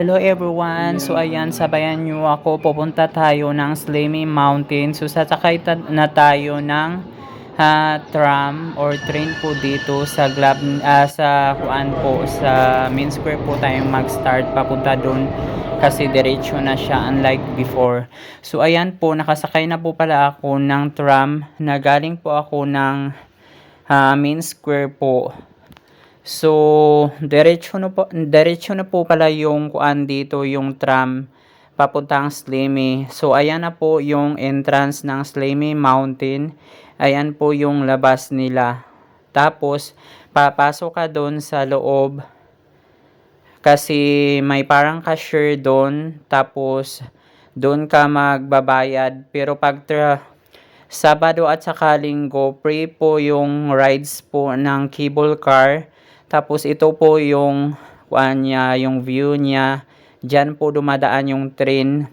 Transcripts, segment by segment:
Hello everyone! So ayan, sabayan nyo ako. Pupunta tayo ng Slimy Mountain. So sasakay na tayo ng ha, tram or train po dito sa Glab, ah, sa kuan po, sa Main Square po tayong mag-start papunta doon kasi diretso na siya unlike before. So ayan po, nakasakay na po pala ako ng tram na galing po ako ng ah, Main Square po. So, diretso na po, diretso na po pala yung kuan dito, yung tram papuntang Slimy. So, ayan na po yung entrance ng Slimy Mountain. Ayan po yung labas nila. Tapos, papasok ka doon sa loob kasi may parang cashier doon. Tapos, doon ka magbabayad. Pero pag tra- Sabado at saka linggo, free po yung rides po ng cable car. Tapos ito po yung kuan niya, yung view niya. Diyan po dumadaan yung train.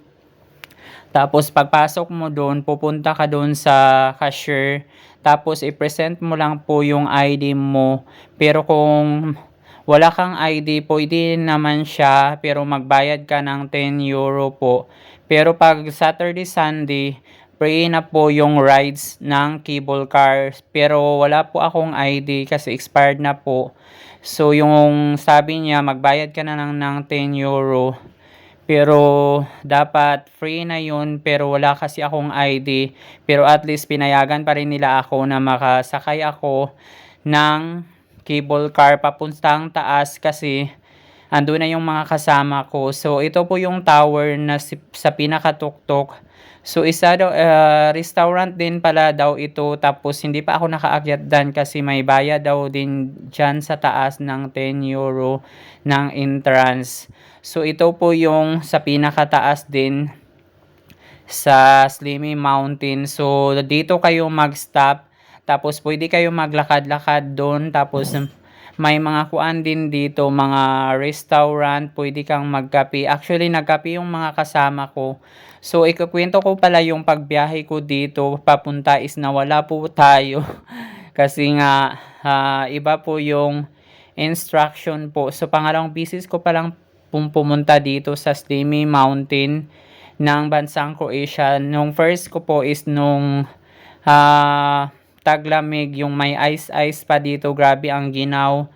Tapos pagpasok mo doon, pupunta ka doon sa cashier. Tapos i-present mo lang po yung ID mo. Pero kung wala kang ID, pwede naman siya. Pero magbayad ka ng 10 euro po. Pero pag Saturday, Sunday, free na po yung rides ng cable car. Pero wala po akong ID kasi expired na po. So yung sabi niya, magbayad ka na lang ng 10 euro. Pero dapat free na yun pero wala kasi akong ID. Pero at least pinayagan pa rin nila ako na makasakay ako ng cable car papuntang taas kasi ando na yung mga kasama ko. So ito po yung tower na si- sa pinakatuktok. So isa daw ah, restaurant din pala daw ito tapos hindi pa ako nakaakyat dan kasi may bayad daw din dyan sa taas ng 10 euro ng entrance. So ito po yung sa pinakataas din sa Slimy Mountain. So dito kayo mag-stop tapos pwede kayo maglakad-lakad doon tapos may mga kuan din dito, mga restaurant, pwede kang magkape. Actually, nagkape yung mga kasama ko. So, ikukwento ko pala yung pagbiyahe ko dito, papunta is na wala po tayo. Kasi nga, ah, iba po yung instruction po. So, pangalawang business ko palang pum- pumunta dito sa Slimy Mountain ng bansang Croatia. Nung first ko po is nung ah, taglamig, yung may ice-ice pa dito. Grabe ang ginaw.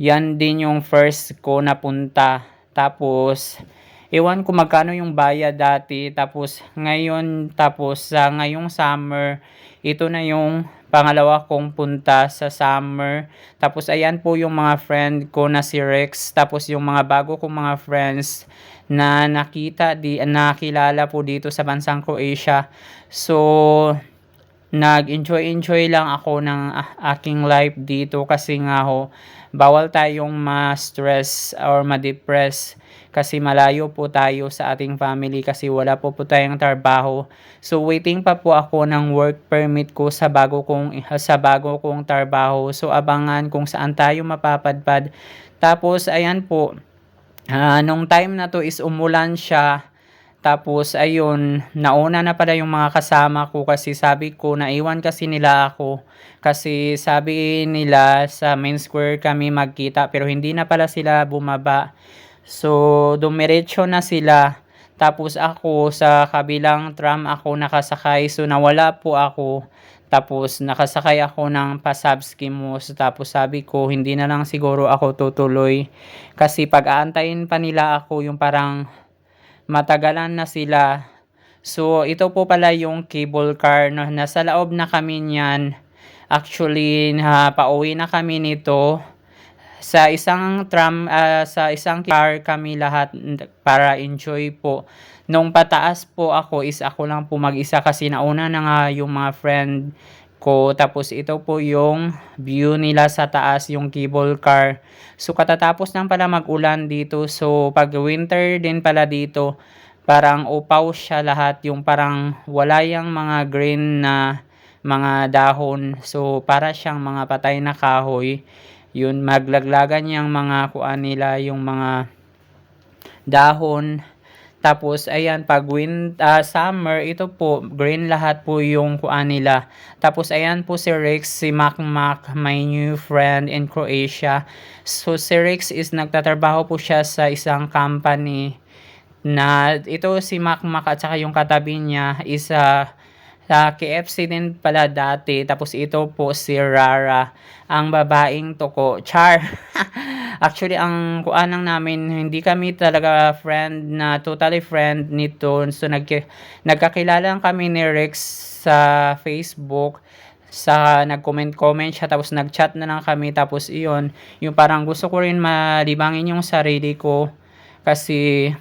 Yan din yung first ko napunta. Tapos, ewan ko magkano yung bayad dati. Tapos, ngayon, tapos sa ngayong summer, ito na yung pangalawa kong punta sa summer. Tapos, ayan po yung mga friend ko na si Rex. Tapos, yung mga bago kong mga friends na nakita, di, nakilala po dito sa bansang Croatia. So, nag-enjoy-enjoy lang ako ng ah, aking life dito kasi nga ho, bawal tayong ma-stress or ma-depress kasi malayo po tayo sa ating family kasi wala po po tayong trabaho. So waiting pa po ako ng work permit ko sa bago kong sa bago kong trabaho. So abangan kung saan tayo mapapadpad. Tapos ayan po, ah, nung time na to is umulan siya. Tapos, ayun, nauna na pala yung mga kasama ko kasi sabi ko, naiwan kasi nila ako. Kasi sabi nila sa main square kami magkita pero hindi na pala sila bumaba. So, dumiretso na sila. Tapos ako sa kabilang tram ako nakasakay. So, nawala po ako. Tapos nakasakay ako ng Pasabskimos. Tapos sabi ko, hindi na lang siguro ako tutuloy. Kasi pag aantayin pa nila ako yung parang matagalan na sila. So, ito po pala yung cable car. No? Nasa loob na kami niyan. Actually, na pauwi na kami nito. Sa isang tram, ah, sa isang car kami lahat para enjoy po. Nung pataas po ako is ako lang po mag-isa kasi nauna na nga yung mga friend ko. Tapos ito po yung view nila sa taas, yung cable car. So katatapos lang pala mag-ulan dito. So pag winter din pala dito, parang upaw siya lahat. Yung parang wala yung mga green na mga dahon. So para siyang mga patay na kahoy. Yun, maglaglagan yung mga kuan nila, yung mga dahon. Tapos ayan, pag win ah, summer, ito po, green lahat po yung kuan nila. Tapos ayan po si Rex, si Mac Mac, my new friend in Croatia. So si Rex is nagtatrabaho po siya sa isang company na ito si Mac Mac at saka yung katabi niya is ah, sa KFC din pala dati. Tapos ito po si Rara, ang babaeng toko. Char. Actually, ang kuan lang namin, hindi kami talaga friend na totally friend nito. So, nag, nagkakilala lang kami ni Rex sa Facebook. Sa nag-comment-comment siya tapos nag-chat na lang kami. Tapos iyon yung parang gusto ko rin malibangin yung sarili ko. Kasi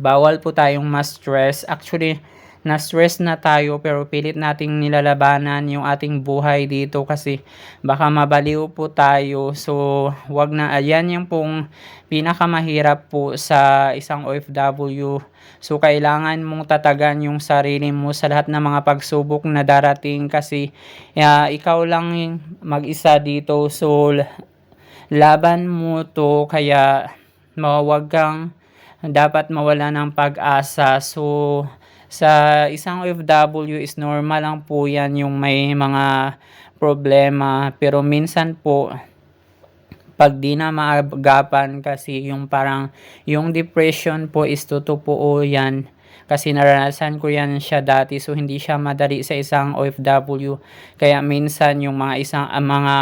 bawal po tayong ma-stress. Actually na-stress na tayo pero pilit nating nilalabanan yung ating buhay dito kasi baka mabaliw po tayo. So, wag na, ayan yung pong pinakamahirap po sa isang OFW. So, kailangan mong tatagan yung sarili mo sa lahat ng mga pagsubok na darating kasi uh, ikaw lang mag-isa dito. So, laban mo to kaya mawag kang dapat mawala ng pag-asa. So, sa isang OFW is normal lang po yan yung may mga problema. Pero minsan po, pag di na maagapan kasi yung parang yung depression po is totoo yan kasi naranasan ko yan siya dati so hindi siya madali sa isang OFW kaya minsan yung mga isang uh, mga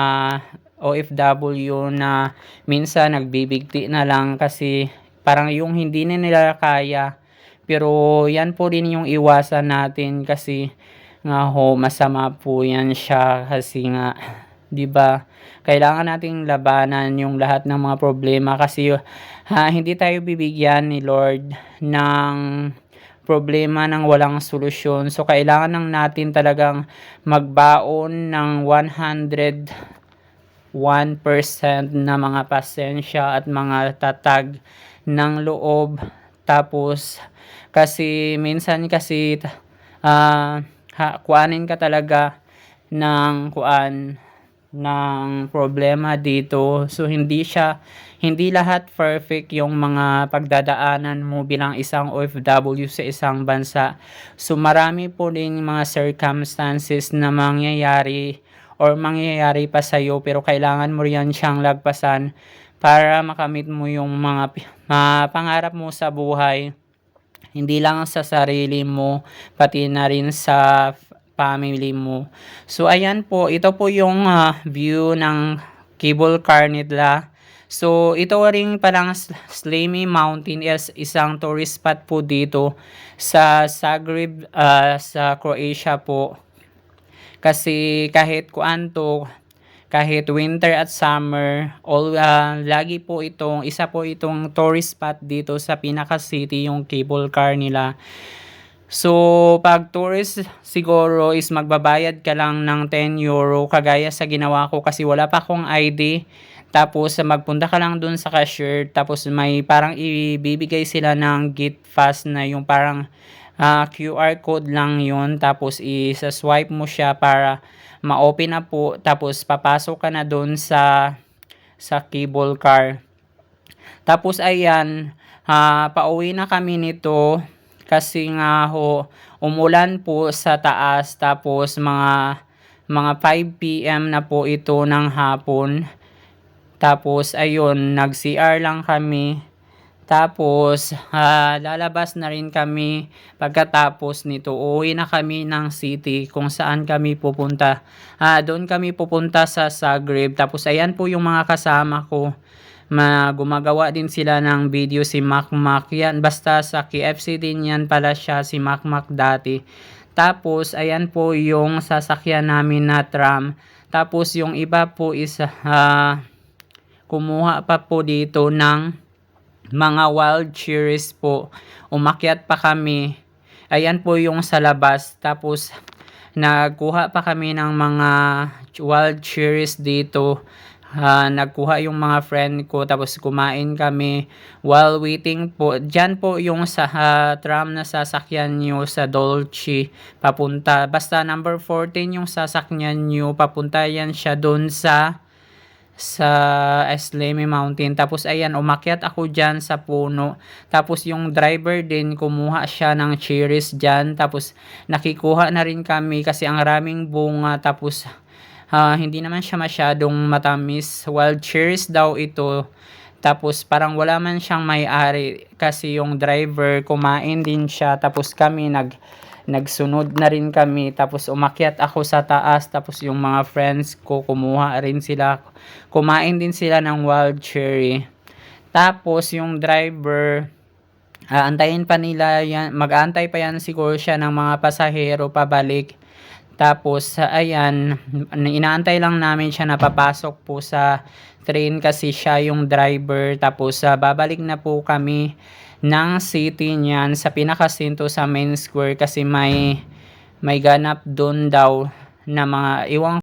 OFW na minsan nagbibigti na lang kasi parang yung hindi na nila kaya pero yan po din yung iwasan natin kasi nga ho masama po yan siya kasi nga 'di ba? Kailangan nating labanan yung lahat ng mga problema kasi ha, hindi tayo bibigyan ni Lord ng problema ng walang solusyon. So kailangan lang natin talagang magbaon ng 101% na mga pasensya at mga tatag ng loob tapos kasi minsan kasi uh, ha, kuanin ka talaga ng kuan ng problema dito. So hindi siya hindi lahat perfect yung mga pagdadaanan mo bilang isang OFW sa isang bansa. So marami po din mga circumstances na mangyayari or mangyayari pa sa iyo pero kailangan mo riyan siyang lagpasan para makamit mo yung mga uh, pangarap mo sa buhay. Hindi lang sa sarili mo, pati na rin sa family mo. So, ayan po. Ito po yung uh, view ng cable car nila. So, ito ring palang Slimy Mountain is isang tourist spot po dito sa Zagreb, uh, sa Croatia po. Kasi kahit kuan to, kahit winter at summer, all uh, lagi po itong isa po itong tourist spot dito sa pinaka city yung cable car nila. So, pag tourist siguro is magbabayad ka lang ng 10 euro kagaya sa ginawa ko kasi wala pa akong ID. Tapos magpunta ka lang dun sa cashier tapos may parang ibibigay sila ng gate pass na yung parang uh, ah, QR code lang yun. Tapos isa-swipe mo siya para ma-open na po. Tapos papasok ka na doon sa sa cable car. Tapos ayan, uh, pauwi na kami nito. Kasi nga ho umulan po sa taas. Tapos mga mga 5 PM na po ito ng hapon. Tapos ayun, nag-CR lang kami tapos, uh, lalabas na rin kami pagkatapos nito. Uuwi na kami ng city kung saan kami pupunta. Uh, doon kami pupunta sa Zagreb. Tapos, ayan po yung mga kasama ko. Ma gumagawa din sila ng video si Mac Mac. Yan, basta sa KFC din yan pala siya si Mac Mac dati. Tapos, ayan po yung sasakyan namin na tram. Tapos, yung iba po is uh, kumuha pa po dito ng mga wild cherries po. Umakyat pa kami. Ayan po yung sa labas. Tapos, nagkuha pa kami ng mga wild cherries dito. Uh, nagkuha yung mga friend ko tapos kumain kami while waiting po. Diyan po yung sa uh, tram na sasakyan nyo sa Dolce papunta. Basta number 14 yung sasakyan nyo papunta yan siya doon sa sa Esleme Mountain. Tapos ayan, umakyat ako dyan sa puno. Tapos yung driver din, kumuha siya ng cherries dyan. Tapos nakikuha na rin kami kasi ang raming bunga. Tapos ah, hindi naman siya masyadong matamis. Wild cherries daw ito. Tapos parang wala man siyang may-ari kasi yung driver kumain din siya. Tapos kami nag nagsunod na rin kami tapos umakyat ako sa taas tapos yung mga friends ko kumuha rin sila. Kumain din sila ng wild cherry. Tapos yung driver aantayin pa nila yan mag-aantay pa yan siguro siya ng mga pasahero pabalik. Tapos ayan inaantay lang namin siya na papasok po sa train kasi siya yung driver. Tapos ah, babalik na po kami ng city niyan sa pinakasinto sa main square kasi may may ganap doon daw na mga iwang